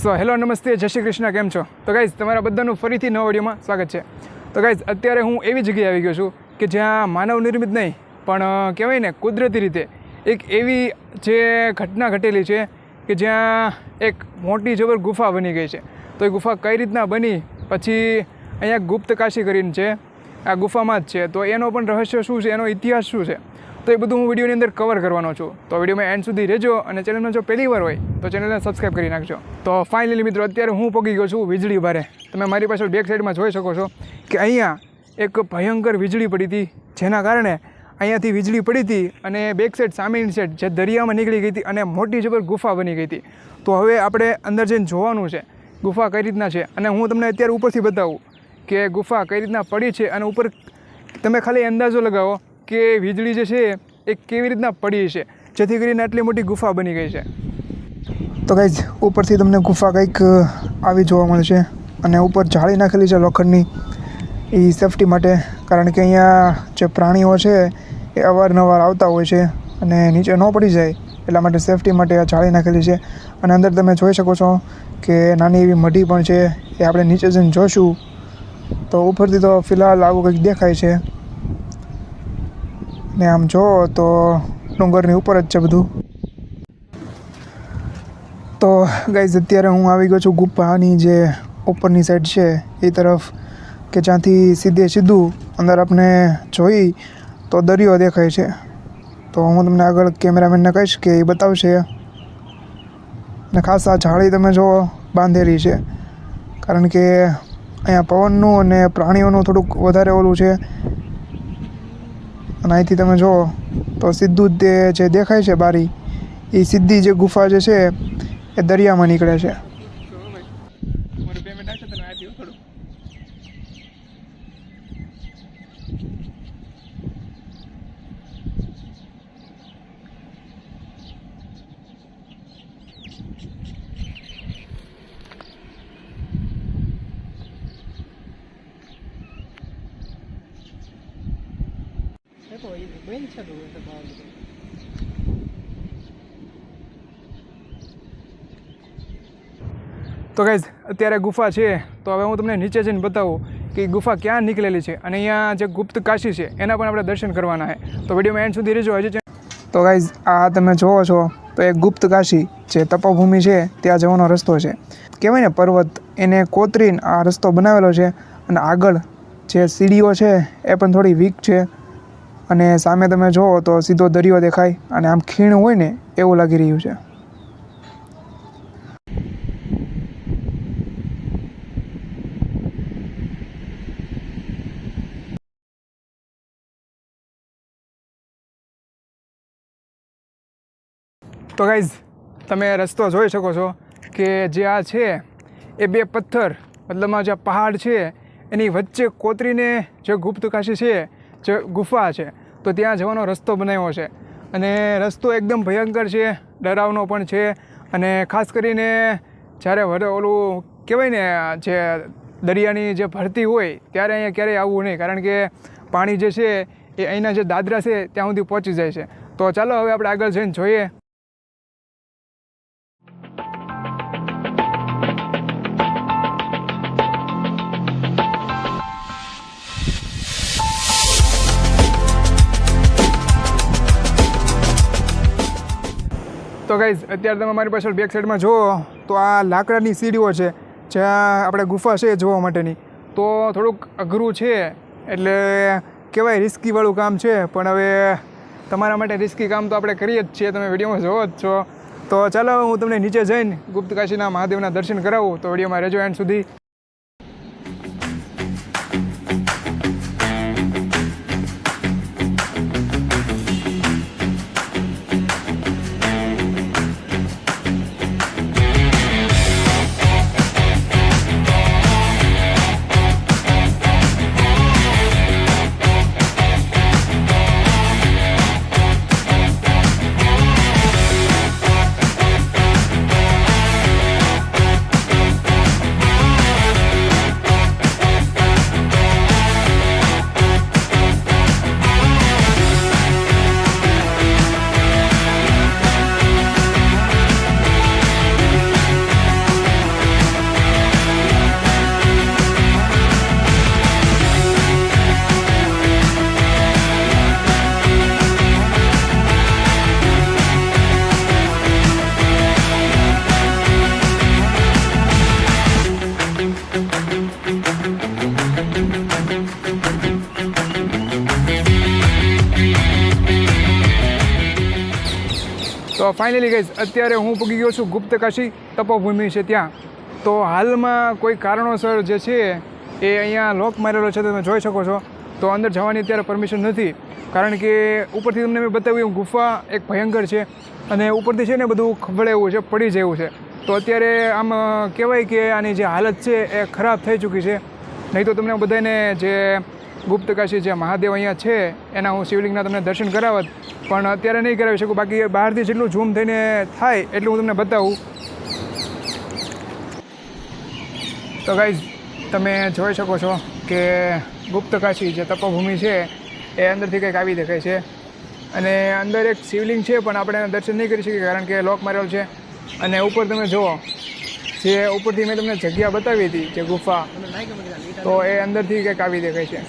સો. Hello નમસ્તે, જય શ્રી કૃષ્ણ, કેમ છો? તો ગાઈઝ તમારા બધાનું ફરીથી નવા વિડીયોમાં સ્વાગત છે. તો ગાઈઝ અત્યારે હું એવી જગ્યાએ આવી ગયો છું કે જ્યાં માનવ નિર્મિત નહીં, પણ કહેવાય ને, કુદરતી રીતે એક એવી જે ઘટના ઘટેલી છે કે જ્યાં એક મોટી જબર ગુફા બની ગઈ છે. તો એ ગુફા કઈ રીતના બની? પછી અહીંયા ગુપ્ત કાશી કરીને છે. આ ગુફામાં જ છે. તો એનો પણ રહસ્ય શું છે? એનો ઇતિહાસ શું છે? તો એ બધું હું વિડીયોની અંદર કવર કરવાનો છું. તો વિડીયોમાં એન્ડ સુધી રહેજો અને ચેનલમાં જો પહેલી વાર હોય, તો ચેનલને સબસ્ક્રાઈબ કરી નાખજો. તો ફાઇનલી મિત્રો, અત્યારે હું પગી ગયો છું વીજળી ભારે. તમે મારી પાછળ બેક સાઈડમાં જોઈ શકો છો કે અહીંયા એક ભયંકર વીજળી પડી હતી, જેના કારણે અહીંયાથી વીજળી પડી હતી અને બેક સાઈડ સામેની સાઈડ જે દરિયામાં નીકળી ગઈ હતી અને મોટી જબર ગુફા બની ગઈ હતી. તો હવે આપણે અંદર જઈને જોવાનું છે, ગુફા કઈ રીતના છે? અને હું તમને અત્યારે ઉપરથી બતાવું કે ગુફા કઈ રીતના પડી છે અને ઉપર તમે ખાલી અંદાજો લગાવો. કે વીજળી જે છે એ કેવી રીતના પડી છે? જેથી કરીને આટલી મોટી ગુફા બની ગઈ છે. તો ગાઈઝ ઉપરથી તમને ગુફા કંઈક આવી જોવા મળશે અને ઉપર જાળી નાખેલી છે લોખંડની. એ સેફટી માટે, કારણ કે અહીંયા જે પ્રાણીઓ છે એ અવારનવાર આવતા હોય છે અને નીચે ન પડી જાય, એટલા માટે સેફટી માટે આ જાળી નાખેલી છે. અને અંદર તમે જોઈ શકો છો કે નાની એવી મઢી પણ છે, એ આપણે નીચે જઈને જોઈશું. તો ઉપરથી તો ફિલહાલ આવું કંઈક દેખાય છે. ને આમ જો તો ડુંગરની ઉપર જ છે બધું. તો ગાઈઝ અત્યારે હું આવી ગયો છું ગુફાની જે ઉપરની સાઈડ છે, એ તરફ કે જ્યાંથી સીધે સીધું અંદર આપણે જોઈ તો દરિયો દેખાય છે. તો હું તમને આગળ કેમેરામેનને કહીશ કે એ બતાવશે. ને ખાસ આ જાળી તમે જો બાંધેલી છે, કારણ કે અહીંયા પવનનું અને પ્રાણીઓનું થોડુંક વધારે ઓલું છે. અને અહીંથી તમે જુઓ તો સીધું જ તે જે દેખાય છે બારી એ સીધી જે ગુફા જે છે, એ દરિયામાં નીકળે છે. તો ગાઈઝ અત્યારે ગુફા છે, તો હવે હું તમને નીચે જઈને બતાવું કે ગુફા ક્યાં નીકળેલી છે અને અહીંયા જે ગુપ્ત કાશી છે, એના પણ આપણે દર્શન કરવાના છે. તો વિડીયોમાં એન્ડ સુધી રહેજો, હજી તો ગાઈઝ આ તમે જોવો છો, તો એ ગુપ્ત કાશી જે તપોભૂમિ છે, ત્યાં જવાનો રસ્તો છે. કહેવાય ને, પર્વત, એને કોતરીને આ રસ્તો બનાવેલો છે અને આગળ જે સીડીઓ છે, એ પણ થોડી વીક છે. અને સામે તમે જુઓ તો સીધો દરિયો દેખાય અને આમ ખીણ હોય ને એવું લાગી રહ્યું છે. તો ગાઈઝ તમે રસ્તો જોઈ શકો છો કે જે આ છે, એ બે પથ્થર મતલબમાં જે પહાડ છે, એની વચ્ચે કોતરીને જે ગુપ્તકાશી છે જે ગુફા છે. તો ત્યાં જવાનો રસ્તો બનાવ્યો છે. અને રસ્તો એકદમ ભયંકર છે, ડરાવનો પણ છે. અને ખાસ કરીને જ્યારે ઓલું કહેવાય ને, જે દરિયાની જે ભરતી હોય, ત્યારે અહીંયા ક્યારેય આવવું નહીં. કારણ કે પાણી જે છે, એ અહીંના જે દાદરા છે, ત્યાં સુધી પહોંચી જાય છે. તો ચાલો હવે આપણે આગળ જઈને જોઈએ. તો ગાઈઝ અત્યારે તમે મારી પાછળ બેક સાઈડમાં જુઓ, તો આ લાકડાની સીડીઓ છે, જ્યાં આપણે ગુફા છે જોવા માટેની. તો થોડુંક અઘરું છે, એટલે કહેવાય રિસ્કીવાળું કામ છે, પણ હવે તમારા માટે રિસ્કી કામ તો આપણે કરીએ જ છીએ, તમે વિડીયોમાં જોવો જ છો. તો ચાલો હું તમને નીચે જઈને ગુપ્ત કાશીના મહાદેવના દર્શન કરાવું, તો વિડીયોમાં રહેજો એન્ડ સુધી. ફાઇનલી ગઈશ અત્યારે હું પૂગી ગયો છું ગુપ્તકાશી તપોભૂમિ છે ત્યાં. તો હાલમાં કોઈ કારણોસર જે છે એ અહીંયા લોક મારેલો છે, તમે જોઈ શકો છો. તો અંદર જવાની અત્યારે પરમિશન નથી. કારણ કે ઉપરથી તમને મેં બતાવ્યું ગુફા એક ભયંકર છે અને ઉપરથી છે ને બધું ખબડે એવું છે, પડી જવું છે. તો અત્યારે આમ કહેવાય કે આની જે હાલત છે એ ખરાબ થઈ ચૂકી છે. નહીં તો તમને બધાને જે ગુપ્તકાશી જે મહાદેવ અહીંયા છે, એના હું શિવલિંગના તમને દર્શન કરાવત, પણ અત્યારે નહીં કરાવી શકું. બાકી બહારથી જેટલું ઝૂમ થઈને થાય, એટલું હું તમને બતાવું. તો ગાઈઝ તમે જોઈ શકો છો કે ગુપ્તકાશી જે તપોભૂમિ છે, એ અંદરથી કંઈક આવી દેખાય છે. અને અંદર એક શિવલિંગ છે, પણ આપણે એના દર્શન નહીં કરી શકીએ, કારણ કે લોક મારેલો છે. અને ઉપર તમે જુઓ, જે ઉપરથી મેં તમને જગ્યા બતાવી હતી, જે ગુફા. તો એ અંદરથી કંઈક આવી દેખાય છે.